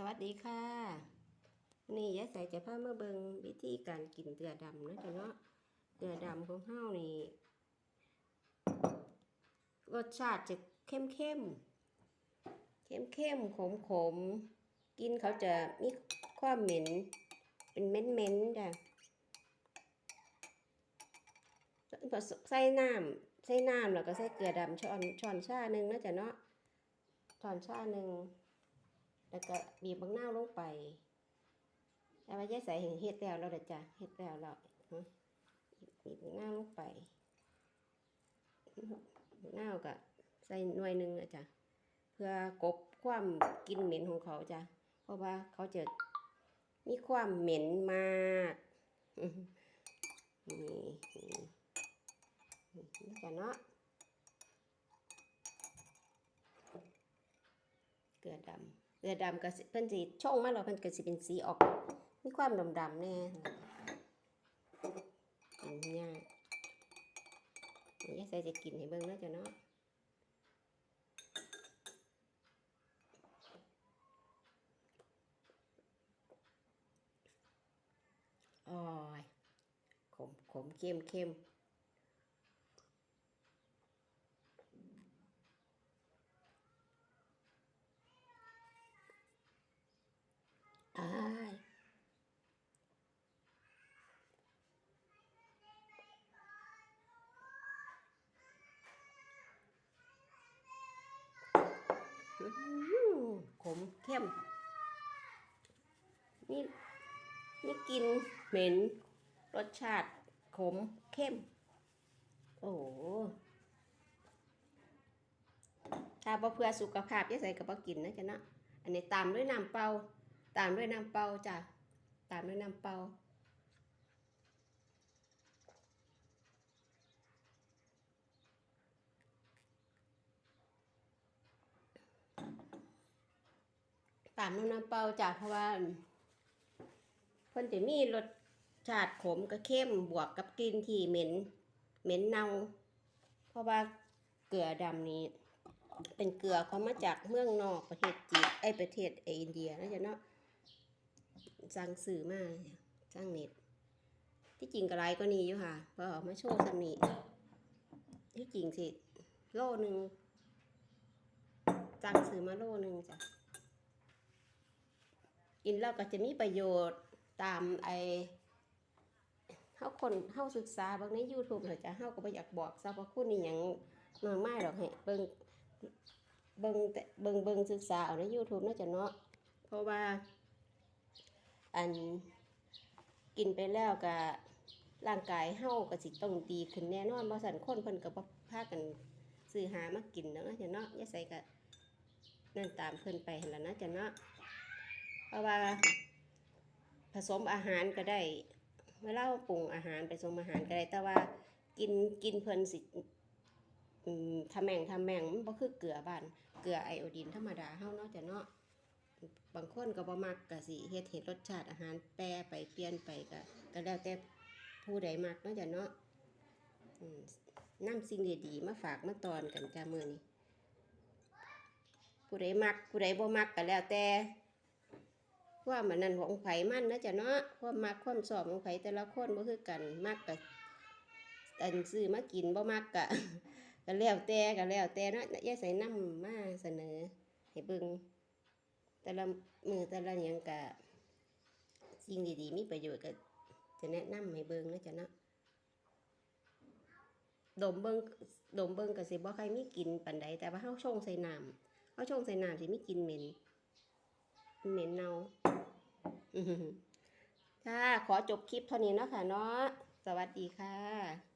สวัสดีค่ะ นี่ยายใส่จะพามาเบิงวิธีการกินเกลือดำนะจ๊ะเนาะเกลือดำของเฮานี่รสชาติจะเข้มเข้มเข้มเข้มขมขมกินเขาจะมีความเหม็น เป็นเม้นเม้นจ้ะใส่น้ำใส่น้ำแล้วก็ใส่เกลือดำช้อนช้อนชาหนึ่งนะจ๊ะเนาะช้อนชาหนึ่ง แล้วก็บีบบังนาวลงไปแต่ว่ายาใส่เห็นเฮ็ดแล้วแล้วเด้อจ้ะเฮ็ดแล้วแล้วฮะบีบบังนาวลงไปบังนาวก็ใส่หน่วยหนึ่งอะจ้ะเพื่อกบความกลินเหม็นของเขาจ้ะเพราะว่าเขาจะมีความเหม็นมากนี่นี่จ้ะเนาะเกลือดำ เกลือดำก็สิเพิ่นสิช่องมาแล้วเพิ่นก็สิเป็นสีออก มีความดำๆแน่กินยากนี่ยายใส่จะกินให้เบิ่งเนาะจ้ะเนาะอ้ยขมขมเข้มเข้มอ้ายอื้อหือข มเข้มนี่นี่กินเหม็น รสชาติขมเข้ม โอ้โหถ้าบ่เพื่อสุขภาพอย่าใส่กับบ่กินนะจ๊ะเนาะอันนี้ตามด้วยน้ำเปล่าตามด้วยน้ำเปล่าจ้ะตามด้วยน้ำเปล่า ตามด้วยน้ำเปล่าจ้ะเพราะว่าเพิ่นจะมีรสชาติขมกับเข้มบวกกับกลิ่นที่เหม็น เหม็นเน่า เพราะว่าเกลือดำนี้ เป็นเกลือเขามาจากเมืองนอกประเทศจีนไอประเทศไออินเดียนะจ๊ะเนาะสั่งสื่อมากสั่งเน็ตที่จริงก็ไรก็นี้อยู่ค่ะเพอเอามาโชว์สำนีที่จริงสิโลหนึ่งสั่งสื่อมาโลหนึ่งจ้ะ กินแล้วก็จะมีประโยชน์ตามไอเฮาคนเฮาศึกษาบางใน YouTube เหรอจ้ะเฮาก็บ่อยากบอกสรรพคุณนี่หยังมากมายหรอกให้เบิ่งเบิ่งแต่เบิ่งเบิ่งศึกษาเอาใน YouTube เนาะจ้ะเนาะเพราะว่า อันกินไปแล้วก็ร่างกายเฮาก็สิต้องดีขึ้นแน่นอนบ่สั่นคนเพิ่นก็บ่พากันซื้อหามากินเนาะจ้ะเนาะอย่าใส่ก็นั่นตามเพิ่นไปหั่นล่ะนะจ้ะเนาะ เพราะว่าผสมอาหารก็ได้เวลาเราปรุงอาหารผสมอาหารก็ได้ แต่ว่ากินกินเพลินสิทำแมงทำแมงมันบ่คือเกลือบ้านเกลือไอโอดีนธรรมดาเฮาเนาะจ้ะเนาะบางคนก็บ่มักก็สิเฮ็ดเฮ็ดรสชาติอาหารแปรไปเปลี่ยนไปก็ก็แล้วแต่ผู้ใดมักเนาะจ้ะเนาะอืมนำสิ่งดีๆมาฝากมาตอนกันจ้ามื้อนี้ผู้ใดมักผู้ใดบ่มักก็แล้วแต่ ความมันนั่นของไผมันนะจ้ะเนาะความมักความชอบของไผแต่ละคนบ่คือกันมักก็อันซื้อมากินบ่มักก็ก็แล้วแต่ก็แล้วแต่เนาะย่าใส่น้ำมาเสนอ ให้เบิ่งแต่ละมือแต่ละอย่างกะสิ่งดีๆมีประโยชน์ก็จะแนะนำให้เบิ่งนะจ๊ะเนาะดมเบิ่งดมเบิ่งก็สิบ่ใครมีกินปานใดแต่ว่าเฮาชงใส่น้ำเฮาชงใส่น้ำสิมีกินเหม็นเหม็นเน่า ค่ะขอจบคลิปเท่านี้เนาะค่ะเนาะสวัสดีค่ะ